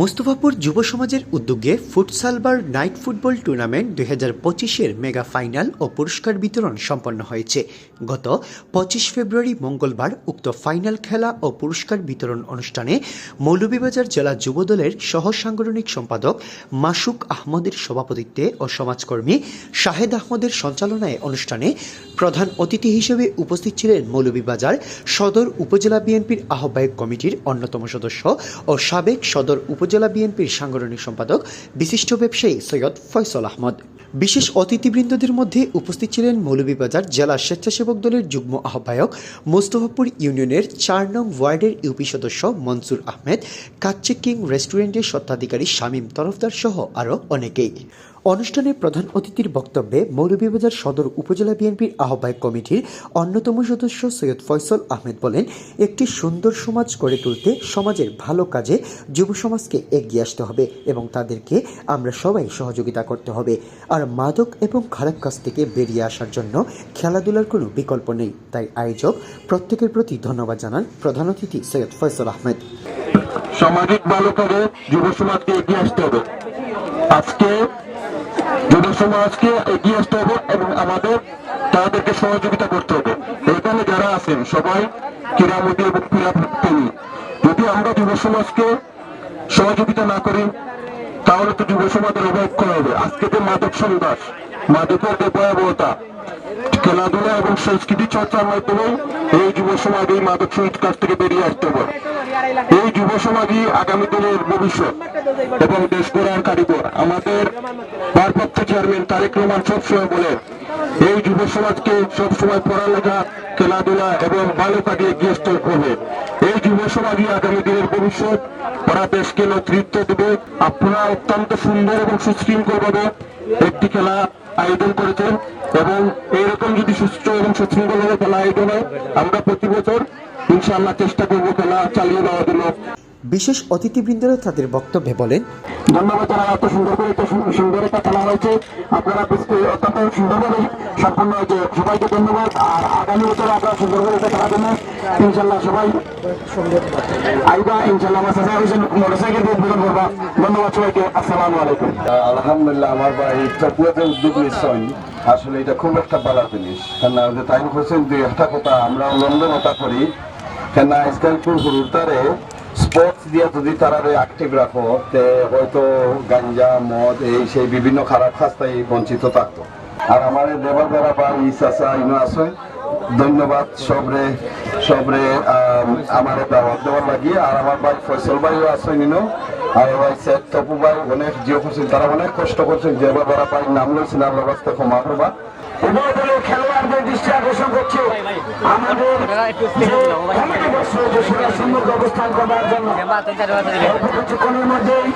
মোস্তফাপুর যুব সমাজের উদ্যোগে ফুটসালবার নাইট ফুটবল টুর্নামেন্ট দুই হাজার পঁচিশের মেগা ফাইনাল ও পুরস্কার বিতরণ সম্পন্ন হয়েছে। গত পঁচিশ ফেব্রুয়ারি মঙ্গলবার উক্ত ফাইনাল খেলা ও পুরস্কার বিতরণ অনুষ্ঠানে মৌলভীবাজার জেলা যুবদলের সহ সাংগঠনিক সম্পাদক মাসুক আহমদের সভাপতিত্বে ও সমাজকর্মী শাহেদ আহমদের সঞ্চালনায় অনুষ্ঠানে প্রধান অতিথি হিসেবে উপস্থিত ছিলেন মৌলভীবাজার সদর উপজেলা বিএনপির আহ্বায়ক কমিটির অন্যতম সদস্য ও সাবেক সদর উপজেলা বিএনপির সাংগঠনিক সম্পাদক, বিশিষ্ট ব্যবসায়ী সৈয়দ ফয়সল আহমদ। বিশেষ অতিথিবৃন্দদের মধ্যে উপস্থিত ছিলেন মৌলভীবাজার জেলা স্বেচ্ছাসেবক দলের যুগ্ম আহ্বায়ক, মোস্তফাপুর ইউনিয়নের চার নং ওয়ার্ডের ইউপি সদস্য মনসুর আহমেদ, কাচ্চে কিং রেস্টুরেন্টের স্বত্বাধিকারী শামীম তরফদার সহ আরও অনেকেই। অনুষ্ঠানে প্রধান অতিথির বক্তব্যে মৌলভীবাজার সদর উপজেলা বিএনপির আহ্বায়ক কমিটির অন্যতম সদস্য সৈয়দ ফয়সল আহমেদ বলেন, একটি সুন্দর সমাজ গড়ে তুলতে সমাজের ভালো কাজে যুব সমাজকে এগিয়ে আসতে হবে এবং তাদেরকে আমরা সবাই সহযোগিতা করতে হবে। আর মাদক এবং খারাপ কাজ থেকে বেরিয়ে আসার জন্য খেলাধুলার কোনো বিকল্প নেই। তাই আয়োজক প্রত্যেকের প্রতি ধন্যবাদ জানান প্রধান অতিথি সৈয়দ ফয়সল আহমেদ। সামাজিক ভালো করে যুব সমাজকে এগিয়ে আসতে হবে। আজকে যুব সমাজকে এগিয়ে আসতে হবে এবং আমাদের তাদেরকে সহযোগিতা করতে হবে। এখানে যারা আছেন, সবাই ক্রীড়ামোদী এবং ক্রীড়াপ্রেমী। যদি আমরা যুব সমাজকে সহযোগিতা না করি, তাহলে তো যুব সমাজের অভাব করা হবে? আজকে যে মাদক সন্ত্রাস, মাদকের যে ভয়াবহতা, খেলাধুলা এবং সংস্কৃতি চর্চার মাধ্যমে এই যুব সমাজ এই মাদক সংস্কার থেকে বেরিয়ে আসতে হবে। এই যুব সমাজই আগামী দিনের ভবিষ্যৎ এবং দেশ গড়ার কারিগর। আমাদের ভারপ্রাপ্ত চেয়ারম্যান তারেক রহমান সবসময় বলেন, এই যুব সমাজকে সবসময় পড়ালেখা খেলাধুলা এবং ভালো কাজে আসতে হবে এই যুব সমাজই আগামী দিনের ভবিষ্যৎ। ওরা দেশকে নেতৃত্ব দেবে। আপনারা অত্যন্ত সুন্দর এবং সুশৃঙ্খল ভাবে একটি খেলা আয়োজন করেছেন এবং এইরকম যদি সুস্থ এবং সুশৃঙ্খল ভাবে খেলা আয়োজন হয়, আমরা প্রতি বছর ইনশাআল্লাহ চেষ্টা করব খেলা চালিয়ে দেওয়ার জন্য। বিশেষ অতিথিবৃন্দরা তাদের বক্তব্যে বলেন ধন্যবাদ যারা এত সুন্দর করে এত সুন্দর একটা খেলা হয়েছে। আপনারা অত্যন্ত সুন্দরভাবে সম্পন্ন হয়েছে। সবাইকে ধন্যবাদ। আর আগামী বছর আপনারা সুন্দর করে এটা খেলার জন্য ইনশাল্লাহ সবাই আইবা ইনশাল্লাহ আমার হোসেন মোটরসাইকেল দিয়ে উদ্বোধন করবা। ধন্যবাদ সবাইকে। আসসালামু আলাইকুম। আলহামদুলিল্লাহ আমার ভাই উদ্যোগ নিশ্চয় আসলে এটা খুব একটা ভালো জিনিস। যে তাই হোসেন দুই একটা কথা আমরা লন্ডন ওটা করি কেন আজকাল কুরকুর তারে স্পোর্টস দিয়ে যদি তারা অ্যাক্টিভ রাখো তে হয়তো গাঞ্জা মদ এই সেই বিভিন্ন খারাপ খাস্তায় বঞ্চিত থাকতো। আর আমার দেবার দ্বারা বা ইসাসা ইনো আছে। ধন্যবাদ সবরে সবরে আম, আমার দাওয়াত দেওয়ার লাগি। আর আমার ভাই ফয়সল ভাইও আছে নিনো আর ভাই শেখ তপু ভাই অনেক জিও করছেন তারা অনেক কষ্ট করছেন। যে ওরা ভাই নাম লইছেন আল্লাহ রাস্তা ক্ষমা করবা। উভয় দলের খেলোয়াড়দের দৃষ্টি আকর্ষণ করছে। আমাদের সুন্দর অবস্থান করার জন্য। কিছুক্ষণের মধ্যেই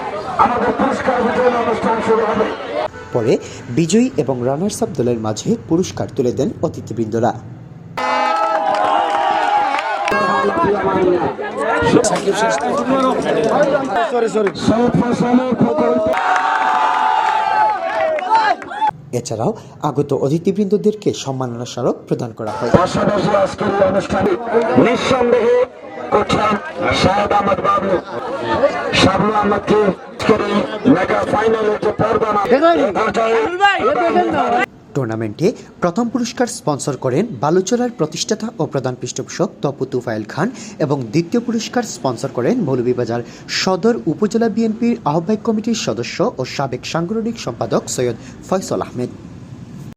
আমাদের পুরস্কার বিতরণ অনুষ্ঠান শুরু হবে। পরে বিজয়ী এবং রানার্স আপ দলের মাঝে পুরস্কার তুলে দেন অতিথিবৃন্দরা। এছাড়াও আগত অতিথিবৃন্দদেরকে সম্মাননা স্মারক প্রদান করা হয়। পাশাপাশি আজকের এই অনুষ্ঠানে নিঃসন্দেহে শাহেদ আহমদ বাবু শাবলু আহমদকে আজকের এই মেগা ফাইনালের যে পর্দা টুর্নামেন্টে প্রথম পুরস্কার স্পন্সর করেন বালুচরার প্রতিষ্ঠাতা ও প্রধান পৃষ্ঠপোষক তপু তুফাইল খান এবং দ্বিতীয় পুরস্কার স্পন্সর করেন মৌলভীবাজার সদর উপজেলা বিএনপির আহ্বায়ক কমিটির সদস্য ও সাবেক সাংগঠনিক সম্পাদক সৈয়দ ফয়সল আহমেদ।